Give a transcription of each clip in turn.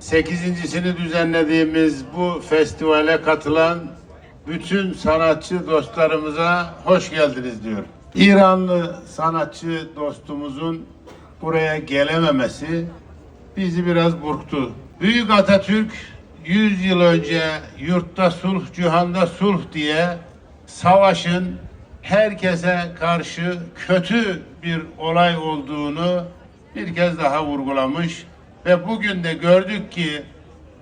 8.sini düzenlediğimiz bu festivale katılan bütün sanatçı dostlarımıza hoş geldiniz diyor. İranlı sanatçı dostumuzun buraya gelememesi bizi biraz burktu. Büyük Atatürk 100 yıl önce yurtta sulh, cihanda sulh diye savaşın herkese karşı kötü bir olay olduğunu bir kez daha vurgulamış ve bugün de gördük ki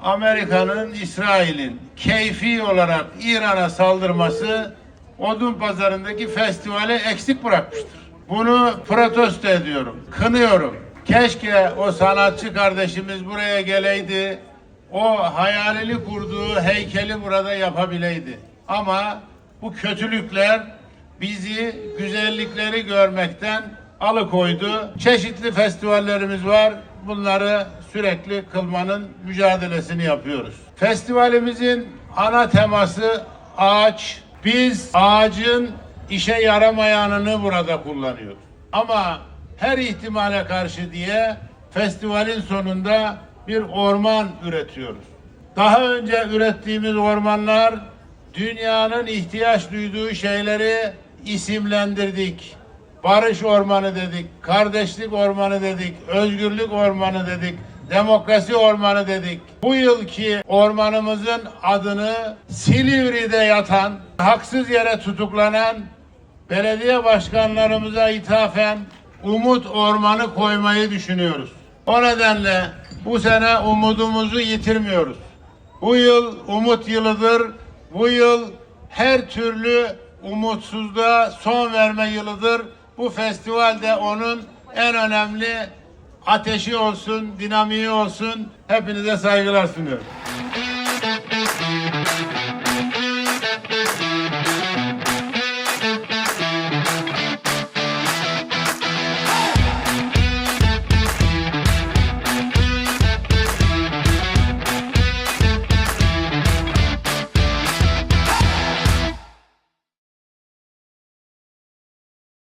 Amerika'nın İsrail'in keyfi olarak İran'a saldırması odun pazarındaki festivale eksik bırakmıştır. Bunu protesto ediyorum, kınıyorum. Keşke o sanatçı kardeşimiz buraya geleydi, o hayalini kurduğu heykeli burada yapabileydi. Ama bu kötülükler bizi güzellikleri görmekten alıkoydu. Çeşitli festivallerimiz var. Bunları sürekli kılmanın mücadelesini yapıyoruz. Festivalimizin ana teması ağaç. Biz ağacın işe yaramayanını burada kullanıyoruz. Ama her ihtimale karşı diye festivalin sonunda bir orman üretiyoruz. Daha önce ürettiğimiz ormanlar dünyanın ihtiyaç duyduğu şeyleri isimlendirdik. Barış ormanı dedik, kardeşlik ormanı dedik, özgürlük ormanı dedik, demokrasi ormanı dedik. Bu yılki ormanımızın adını Silivri'de yatan, haksız yere tutuklanan belediye başkanlarımıza ithafen Umut Ormanı koymayı düşünüyoruz. O nedenle bu sene umudumuzu yitirmiyoruz. Bu yıl umut yılıdır. Bu yıl her türlü umutsuzluğa son verme yılıdır. Bu festivalde onun en önemli ateşi olsun, dinamiği olsun. Hepinize saygılar sunuyorum.